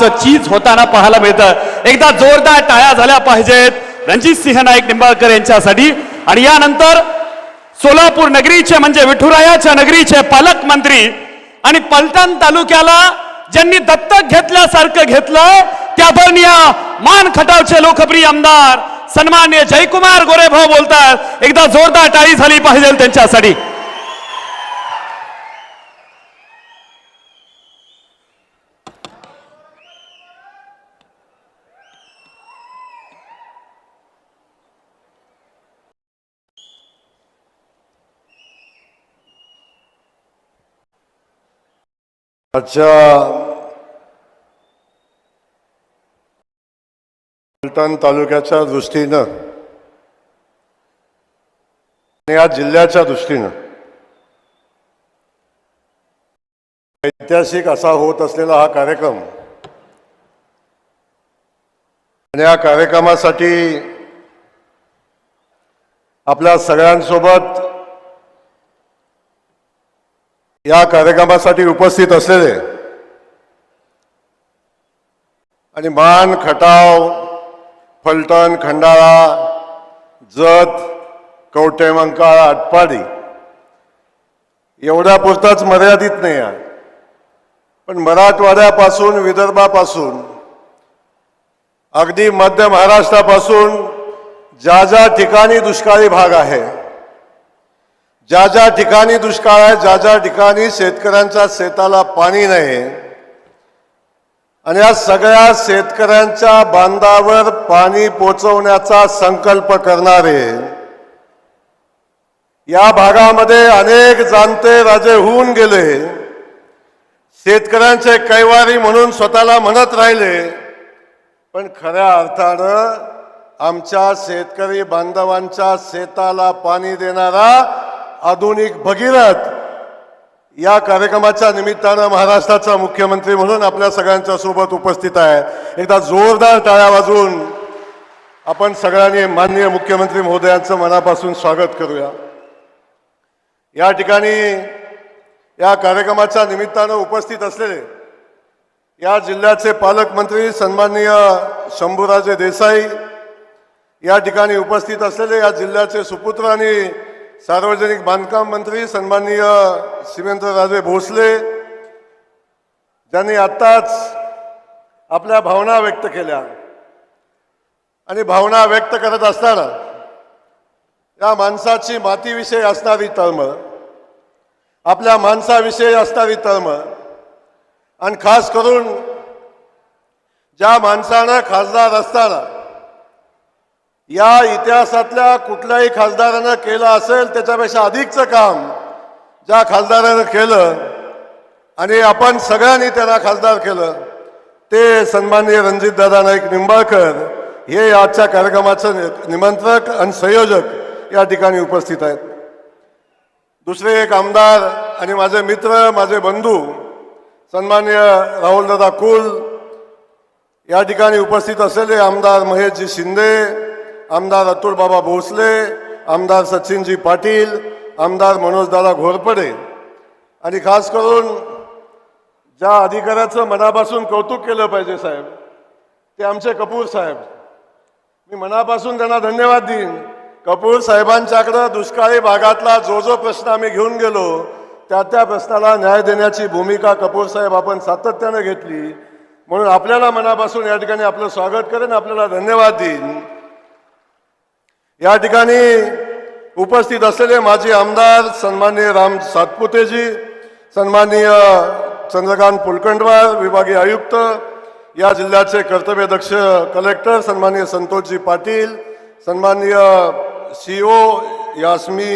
नावाचं चीज होताना पाहायला मिळतं. एकदा जोरदार टाळ्या झाल्या पाहिजेत. रणजित सिंह नाईक निंबाळकर यांच्यासाठी. आणि यानंतर सोलापूर नगरीचे म्हणजे विठुरायाच्या नगरीचे पालकमंत्री आणि पलटण तालुक्याला ज्यांनी दत्तक घेतल्यासारखं घेतलं त्या बर्निया मान खटावचे लोकप्रिय आमदार सन्मान्य जयकुमार गोरेभाऊ बोलतात. एकदा जोरदार टाळी झाली पाहिजे त्यांच्यासाठी. आजच्या फलटण तालुक्याच्या दृष्टीनं आणि या जिल्ह्याच्या दृष्टीनं ऐतिहासिक असा होत असलेला हा कार्यक्रम आणि या कार्यक्रमासाठी आपल्या सगळ्यांसोबत या कार्यक्रमासाठी उपस्थित असलेले आणि मान खटाव फलटण खंडाळा जत कवटेमंकाळ आटपाडी एवढ्या पुरताच मर्यादित नाही आहे. पण मराठवाड्यापासून विदर्भापासून अगदी मध्य महाराष्ट्रापासून ज्या ज्या ठिकाणी दुष्काळी भाग आहे ज्या ज्या ठिकाणी दुष्काळ आहे ज्या ज्या ठिकाणी शेतकऱ्यांच्या शेताला पाणी नाही आणि या सगळ्या शेतकऱ्यांच्या बांधावर पाणी पोचवण्याचा संकल्प करणारे या भागामध्ये अनेक जाणते राजे होऊन गेले. शेतकऱ्यांचे कैवारी म्हणून स्वतःला म्हणत राहिले पण खऱ्या अर्थानं आमच्या शेतकरी बांधवांच्या शेताला पाणी देणारा आधुनिक भगीरथ या कार्यक्रमाच्या निमित्तानं महाराष्ट्राचा मुख्यमंत्री म्हणून आपल्या सगळ्यांच्या सोबत उपस्थित आहे. एकदा जोरदार टाळ्या वाजवून आपण सगळ्यांनी माननीय मुख्यमंत्री महोदयांचं मनापासून स्वागत करूया. या ठिकाणी या कार्यक्रमाच्या निमित्तानं उपस्थित असलेले या जिल्ह्याचे पालकमंत्री सन्माननीय शंभूराजे देसाई या ठिकाणी उपस्थित असलेले या जिल्ह्याचे सुपुत्र आणि सार्वजनिक बांधकाम मंत्री सन्माननीय शिवेंद्रराजे भोसले ज्यांनी आत्ताच आपल्या भावना व्यक्त केल्या. आणि भावना व्यक्त करत असताना या माणसाची मातीविषयी असणारी तळमळ आपल्या माणसाविषयी असणारी तळमळ आणि खास करून ज्या माणसानं खासदार असताना या इतिहासातल्या कुठल्याही खासदारानं केलं असेल त्याच्यापेक्षा अधिकचं काम ज्या खासदारानं केलं आणि आपण सगळ्यांनी त्यांना खासदार केलं ते सन्माननीय रणजितदादा नाईक निंबाळकर हे आजच्या कार्यक्रमाचं नि- निमंत्रक आणि संयोजक या ठिकाणी उपस्थित आहेत. दुसरे एक आमदार आणि माझे मित्र माझे बंधू सन्मान्य राहुलदादा कुल या ठिकाणी उपस्थित असलेले आमदार महेशजी शिंदे आमदार अतुलबाबा भोसले आमदार सचिनजी पाटील आमदार मनोजदादा घोरपडे. आणि खास करून ज्या अधिकाऱ्याचं मनापासून कौतुक केलं पाहिजे साहेब ते आमचे कपूर साहेब. मी मनापासून त्यांना धन्यवाद देईन. कपूर साहेबांच्याकडं दुष्काळी भागातला जो जो प्रश्न आम्ही घेऊन गेलो त्या त्या प्रश्नाला न्याय देण्याची भूमिका कपूर साहेब आपण सातत्यानं घेतली. म्हणून आपल्याला मनापासून या ठिकाणी आपलं स्वागत करेन आपल्याला धन्यवाद देईन. या ठिकाणी उपस्थित असलेले माजी आमदार सन्माननीय राम सातपुतेजी सन्माननीय चंद्रकांत पुलकंडवार विभागीय आयुक्त या जिल्ह्याचे कर्तव्यदक्ष कलेक्टर सन्माननीय संतोषजी पाटील सन्माननीय सी ओ यास्मी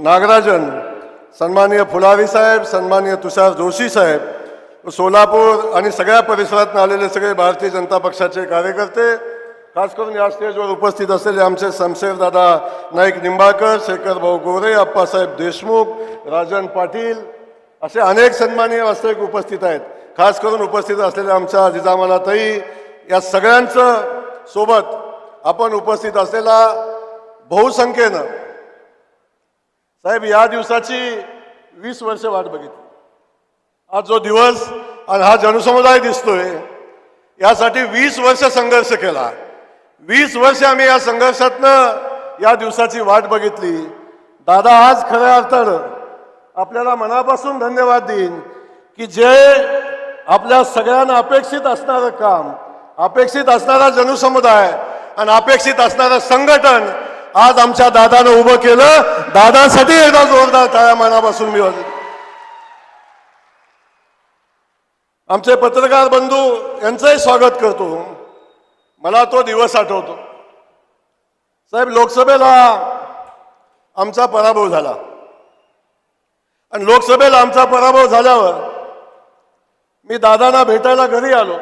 नागराजन सन्माननीय फुलारी साहेब सन्माननीय तुषार जोशी साहेब सोलापूर आणि सगळ्या परिसरातून आलेले सगळे भारतीय जनता पक्षाचे कार्यकर्ते खास करून या स्टेजवर उपस्थित असलेले आमचे शमशेरदादा नाईक निंबाळकर शेखर भाऊ गोरे अप्पासाहेब देशमुख राजन पाटील असे अनेक सन्मानीय वास्तविक उपस्थित आहेत. खास करून उपस्थित असलेल्या आमच्या जिजामालाताई या सगळ्यांचं सोबत आपण उपस्थित असलेला बहुसंख्येनं. साहेब या दिवसाची वीस वर्ष वाट बघितली. आज जो दिवस आणि हा जनसमुदाय दिसतोय यासाठी वीस वर्ष संघर्ष केला. वीस वर्ष आम्ही या संघर्षातनं या दिवसाची वाट बघितली. दादा आज खऱ्या अर्थानं आपल्याला मनापासून धन्यवाद देईन की जे आपल्या सगळ्यांना अपेक्षित असणारं काम अपेक्षित असणारा जनसमुदाय आणि अपेक्षित असणारं संघटन आज आमच्या दादानं उभं केलं. दादासाठी एकदा जोरदार टाळ्या मनापासून मी आमचे पत्रकार बंधू यांचंही स्वागत करतो. मला तो दिवस आठवतो. साहेब लोकसभेला आमचा पराभव झाला. आणि लोकसभेला आमचा पराभव झाल्यावर मी दादांना भेटायला घरी आलो.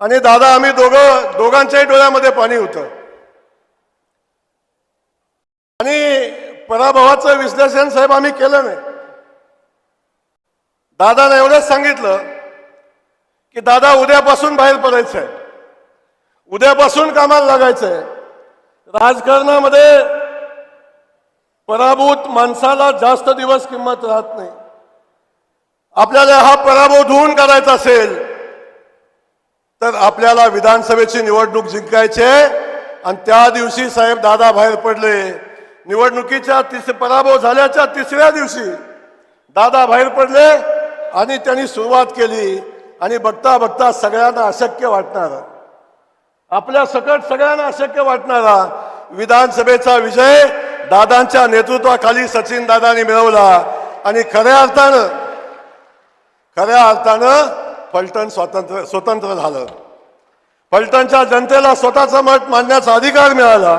आणि दादा आम्ही दोघं दोघांच्याही डोळ्यामध्ये पाणी होतं. आणि पराभवाचं विश्लेषण साहेब आम्ही केलं नाही. दादाने एवढंच सांगितलं की दादा उद्यापासून बाहेर पडायचं आहे उद्यापासून कामाला लागायचंय. राजकारणामध्ये पराभूत माणसाला जास्त दिवस किंमत राहत नाही. आपल्याला हा पराभव धुवून करायचा असेल तर आपल्याला विधानसभेची निवडणूक जिंकायची आहे. आणि त्या दिवशी साहेब दादा बाहेर पडले. निवडणुकीच्या तिस पराभव झाल्याच्या तिसऱ्या दिवशी दादा बाहेर पडले आणि त्यांनी सुरुवात केली. आणि बघता बघता सगळ्यांना अशक्य वाटणार. आपल्या सकट सगळ्यांना अशक्य वाटणारा विधानसभेचा विजय दादांच्या नेतृत्वाखाली सचिन दादांनी मिळवला. आणि खऱ्या अर्थानं खऱ्या अर्थानं फलटण स्वातंत्र स्वतंत्र झालं. फलटणच्या जनतेला स्वतःचं मत मांडण्याचा अधिकार मिळाला.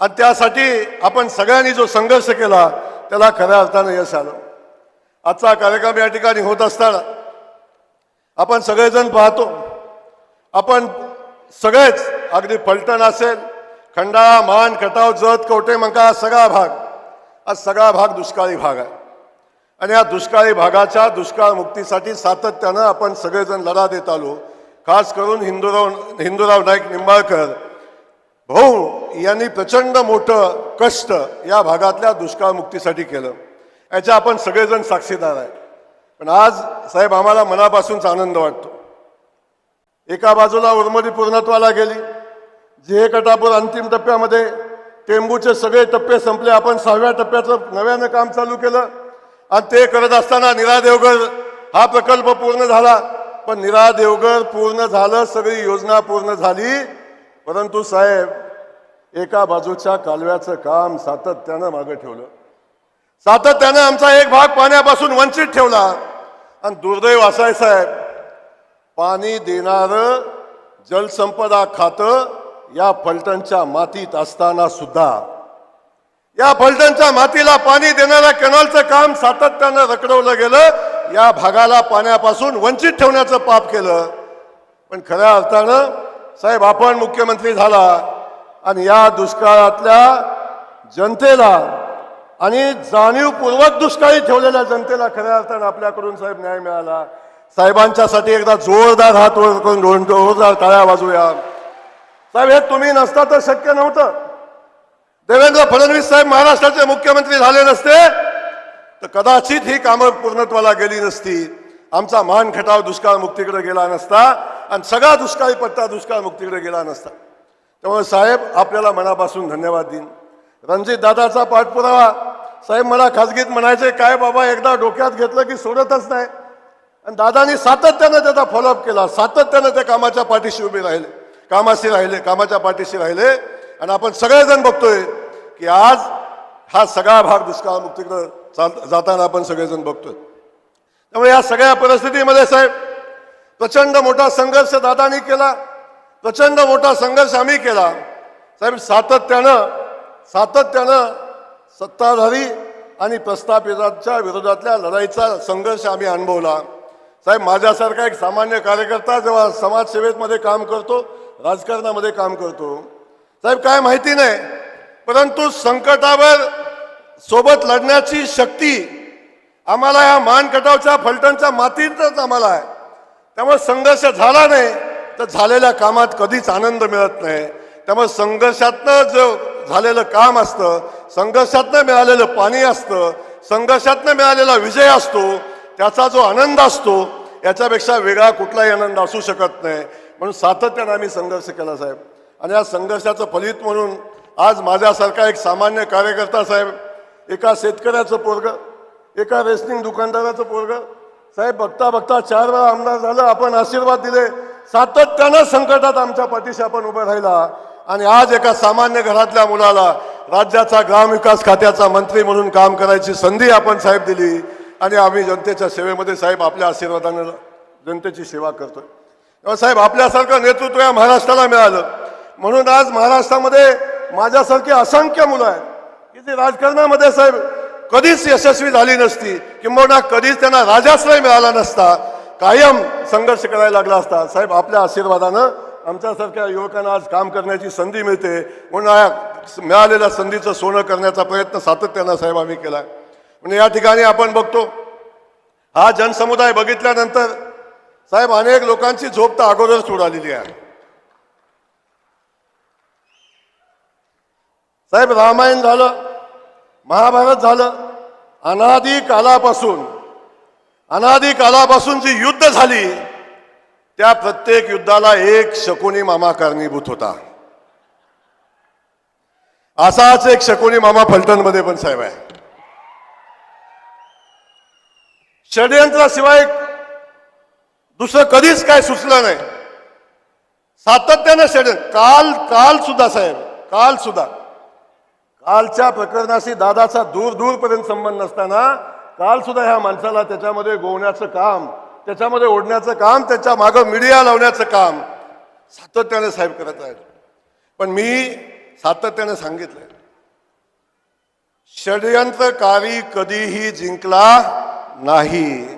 आणि त्यासाठी आपण सगळ्यांनी जो संघर्ष केला त्याला खऱ्या अर्थानं यश आलं. आजचा कार्यक्रम या ठिकाणी होत असताना आपण सगळेजण पाहतो आपण सगळेच अगदी पलटण असेल खंडाळा मान खटाव जत कवटे मंका सगळा भाग. हा सगळा भाग दुष्काळी भाग आहे. आणि या दुष्काळी भागाच्या दुष्काळ मुक्तीसाठी सातत्यानं आपण सगळेजण लढा देत आलो. खास करून हिंदूराव हिंदूराव नाईक निंबाळकर. भाऊ यांनी प्रचंड मोठं कष्ट या भागातल्या दुष्काळ मुक्तीसाठी केलं. याच्या आपण सगळेजण साक्षीदार आहे. पण आज साहेब आम्हाला मनापासूनच आनंद वाटतो. एका बाजूला उर्मरी पूर्णत्वाला गेली. जे कटापूर अंतिम टप्प्यामध्ये टेंबूचे सगळे टप्पे संपले. आपण सहाव्या टप्प्याचं नव्यानं काम चालू केलं. आणि ते करत असताना निरा देवघर हा प्रकल्प पूर्ण झाला. पण निरा देवघर पूर्ण झालं सगळी योजना पूर्ण झाली. परंतु साहेब एका बाजूच्या कालव्याचं काम सातत्यानं मागं ठेवलं. सातत्यानं आमचा एक भाग पाण्यापासून वंचित ठेवला. आणि दुर्दैव असाय साहेब पाणी देणारं जलसंपदा खातं या फलटणच्या मातीत असताना सुद्धा. या फलटणच्या मातीला पाणी देणाऱ्या कॅनॉलचं काम सातत्यानं रखडवलं गेलं. या भागाला पाण्यापासून वंचित ठेवण्याचं पाप केलं. पण खऱ्या अर्थानं साहेब आपण मुख्यमंत्री झाला आणि या दुष्काळातल्या जनतेला आणि जाणीवपूर्वक दुष्काळी ठेवलेल्या जनतेला खऱ्या अर्थानं आपल्याकडून साहेब न्याय मिळाला. साहेबांच्यासाठी एकदा जोरदार हात वर करून जोरदार टाळ्या वाजूया साहेब हे तुम्ही नसता तर शक्य नव्हतं. देवेंद्र फडणवीस साहेब महाराष्ट्राचे मुख्यमंत्री झाले नसते तर कदाचित ही कामं पूर्णत्वाला गेली नसती. आमचा मान खटाव दुष्काळ मुक्तीकडे गेला नसता आणि सगळा दुष्काळी पट्टा दुष्काळ मुक्तीकडे गेला नसता. त्यामुळे साहेब आपल्याला मनापासून धन्यवाद देईन. रणजित दादाचा पाठपुरावा. साहेब मला खाजगीत म्हणायचे काय बाबा एकदा डोक्यात घेतलं की सोडतच नाही. आणि दादानी सातत्यानं त्याचा फॉलोअप केला. सातत्यानं त्या कामाच्या पाठीशी उभे राहिले. कामाशी राहिले कामाच्या पाठीशी राहिले. आणि आपण सगळेजण बघतोय की आज हा सगळा भाग दुष्काळमुक्तीकडे चाल जाताना आपण सगळेजण बघतोय. त्यामुळे या सगळ्या परिस्थितीमध्ये साहेब प्रचंड मोठा संघर्ष दादानी केला. प्रचंड मोठा संघर्ष आम्ही केला. साहेब सातत्यानं सातत्यानं सत्ताधारी आणि प्रस्थापितांच्या विरोधातल्या लढाईचा संघर्ष आम्ही अनुभवला. साहेब माझ्यासारखा एक सामान्य कार्यकर्ता जेव्हा समाजसेवेमध्ये काम करतो राजकारणामध्ये काम करतो साहेब काय माहिती नाही परंतु संकटावर सोबत लढण्याची शक्ती आम्हाला या मानकटावच्या फलटणच्या मातीतच आम्हाला आहे. त्यामुळे संघर्ष झाला नाही तर झालेल्या कामात कधीच आनंद मिळत नाही. त्यामुळे संघर्षातनं जो झालेलं काम असतं संघर्षातनं मिळालेलं पाणी असतं संघर्षातनं मिळालेला विजय असतो त्याचा जो आनंद असतो याच्यापेक्षा वेगळा कुठलाही आनंद असू शकत नाही. म्हणून सातत्यानं आम्ही संघर्ष केला साहेब. आणि या संघर्षाचं फलित म्हणून आज माझ्यासारखा एक सामान्य कार्यकर्ता साहेब एका शेतकऱ्याचं पोरग एका रेसनिंग दुकानदाराचं पोरग साहेब बघता बघता चार वेळा आमदार झालं आपण आशीर्वाद दिले. सातत्यानं संकटात आमच्या पाठीशी आपण उभं राहिला. आणि आज एका सामान्य घरातल्या मुलाला राज्याचा ग्रामविकास खात्याचा मंत्री म्हणून काम करायची संधी आपण साहेब दिली. आणि आम्ही जनतेच्या सेवेमध्ये साहेब आपल्या आशीर्वादानं जनतेची सेवा करतोय. तेव्हा साहेब आपल्यासारखं नेतृत्व या महाराष्ट्राला मिळालं. म्हणून आज महाराष्ट्रामध्ये माझ्यासारखी असंख्य मुलं आहेत. की जी राजकारणामध्ये साहेब कधीच यशस्वी झाली नसती. किंबहुना कधीच त्यांना राजाश्रय मिळाला नसता. कायम संघर्ष करायला लागला असता. साहेब आपल्या आशीर्वादानं आमच्यासारख्या युवकांना आज काम करण्याची संधी मिळते. म्हणून या मिळालेल्या संधीचं सोनं करण्याचा प्रयत्न सातत्यानं साहेब आम्ही केला. म्हणजे या ठिकाणी आपण बघतो हा जनसमुदाय बघितल्यानंतर साहेब अनेक लोकांची झोप तर अगोदरच उडालेली आहे. साहेब रामायण झालं महाभारत झालं अनादी कालापासून अनादी कालापासून जी युद्ध झाली त्या प्रत्येक युद्धाला एक शकुनी मामा कारणीभूत होता. असाच एक शकुनी मामा फलटणमध्ये पण साहेब आहे. षडयंत्राशिवाय दुसरं कधीच काय सुचलं नाही. सातत्यानं षडयंत्र काल काल सुद्धा साहेब काल सुद्धा. कालच्या प्रकरणाशी दादाचा दूर दूरपर्यंत संबंध नसताना काल सुद्धा ह्या माणसाला त्याच्यामध्ये गोवण्याचं काम त्याच्यामध्ये ओढण्याचं काम त्याच्या मागं मीडिया लावण्याचं काम सातत्याने साहेब करत आहेत. पण मी सातत्याने सांगितलंय. षडयंत्रकारी कधीही जिंकला नाही.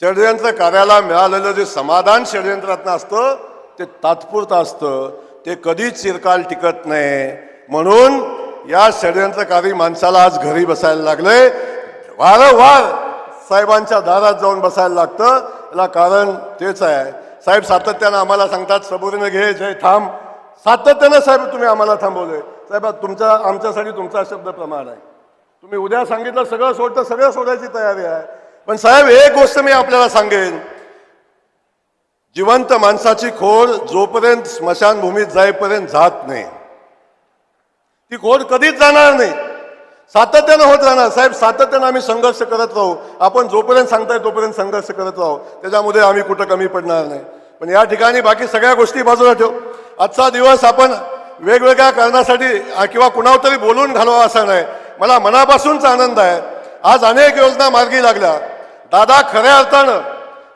षडयंत्र कार्याला मिळालेलं जे समाधान षडयंत्रातनं असतं ते तात्पुरतं असतं. ते कधीच चिरकाल टिकत नाही. म्हणून या षडयंत्रकारी माणसाला आज घरी बसायला लागले वारंवार साहेबांच्या दारात जाऊन बसायला लागतं. याला कारण तेच आहे. साहेब सातत्यानं आम्हाला सांगतात सबुरीनं घे जय थांब. सातत्यानं साहेब तुम्ही आम्हाला थांबवले साहेब तुमच्या आमच्यासाठी तुमचा शब्द प्रमाण आहे. तुम्ही उद्या सांगितलं सगळं सोडतं सगळं सोडायची तयारी आहे. पण साहेब एक गोष्ट मी आपल्याला सांगेन. जिवंत माणसाची खोड जोपर्यंत स्मशानभूमीत जाईपर्यंत जात नाही. ती खोड कधीच जाणार नाही. सातत्यानं होत राहणार. साहेब सातत्यानं आम्ही संघर्ष करत राहू. आपण जोपर्यंत सांगताय तोपर्यंत संघर्ष करत राहू. त्याच्यामध्ये आम्ही कुठं कमी पडणार नाही. पण या ठिकाणी बाकी सगळ्या गोष्टी बाजूला ठेवू. आजचा दिवस आपण वेगवेगळ्या कारणासाठी किंवा कुणावर तरी बोलून घालवा असा नाही. मला मनापासूनचा आनंद आहे. आज अनेक योजना मार्गी लागल्या. दादा खऱ्या अर्थानं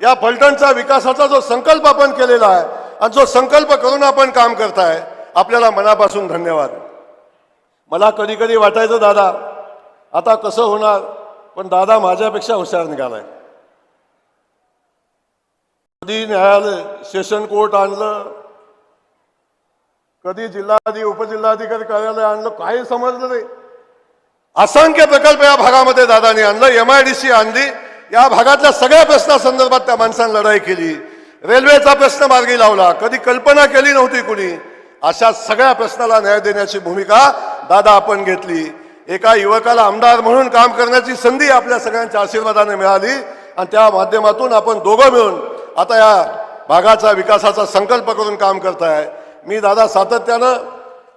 या फलटणच्या विकासाचा जो संकल्प आपण केलेला आहे आणि जो संकल्प करून आपण काम करताय आपल्याला मनापासून धन्यवाद. मला कधी कधी वाटायचं दादा आता कसं होणार? पण दादा माझ्यापेक्षा हुशार निघालाय. कधी न्यायालय सेशन कोर्ट आणलं? कधी जिल्हाधिकारी उपजिल्हाधिकारी कार्यालय आणलं? काही समजलं नाही. असंख्य प्रकल्प या भागामध्ये दादानी आणलं. एम आय डी सी आणली. या भागातल्या सगळ्या प्रश्नासंदर्भात त्या माणसानं लढाई केली. रेल्वेचा प्रश्न मार्गी लावला. कधी कल्पना केली नव्हती कुणी. अशा सगळ्या प्रश्नाला न्याय देण्याची भूमिका दादा आपण घेतली. एका युवकाला आमदार म्हणून काम करण्याची संधी आपल्या सगळ्यांच्या आशीर्वादाने मिळाली आणि त्या माध्यमातून आपण दोघं मिळून आता या भागाचा विकासाचा संकल्प करून काम करताय. मी दादा सातत्यानं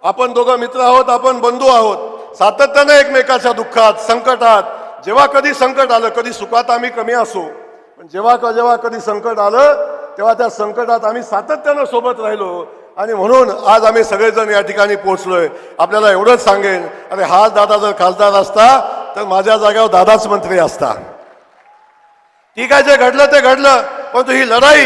आपण दोघं मित्र आहोत आपण बंधू आहोत. सातत्यानं एकमेकाच्या दुःखात संकटात जेव्हा कधी संकट आलं कधी सुखात आम्ही कमी असो पण जेव्हा क- जेव्हा कधी संकट आलं तेव्हा त्या संकटात आम्ही सातत्यानं सोबत राहिलो. आणि म्हणून आज आम्ही सगळेजण या ठिकाणी पोहोचलोय. आपल्याला एवढंच सांगेन अरे हाच दादा जर खासदार असता तर माझ्या जागेवर दादाच मंत्री असता. ठीक आहे जे घडलं ते घडलं परंतु ही लढाई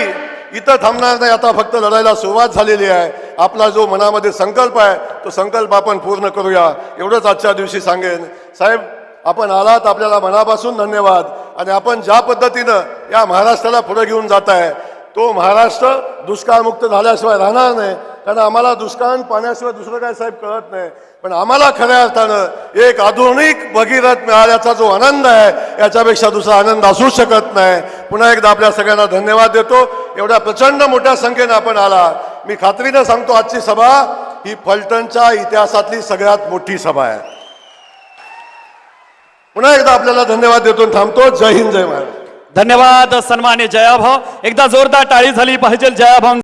इथं थांबणार नाही. आता फक्त लढाईला सुरुवात झालेली आहे. आपला जो मनामध्ये संकल्प आहे तो संकल्प आपण पूर्ण करूया. एवढंच आजच्या दिवशी सांगेन. साहेब आपण आलात आपल्याला मनापासून धन्यवाद. आणि आपण ज्या पद्धतीनं या महाराष्ट्राला पुढे घेऊन जात आहे तो महाराष्ट्र दुष्काळमुक्त झाल्याशिवाय राहणार नाही. कारण आम्हाला दुष्काळ पाण्याशिवाय दुसरं काय साहेब कळत नाही. पण आम्हाला खऱ्या अर्थानं एक आधुनिक भगीरथ मिळाल्याचा जो आनंद आहे याच्यापेक्षा दुसरा आनंद असू शकत नाही. पुन्हा एकदा आपल्या सगळ्यांना धन्यवाद देतो. एवढ्या प्रचंड मोठ्या संख्येनं आपण आला मी खात्रीनं सांगतो आजची सभा ही फलटणच्या इतिहासातली सगळ्यात मोठी सभा आहे. पुन्हा एकदा आपल्याला धन्यवाद देतो थांबतो. जय हिंद जय महाराज धन्यवाद सन्मान्य जयाभाव एकदा जोरदार टाळी झाली पाहिजे जयाभाव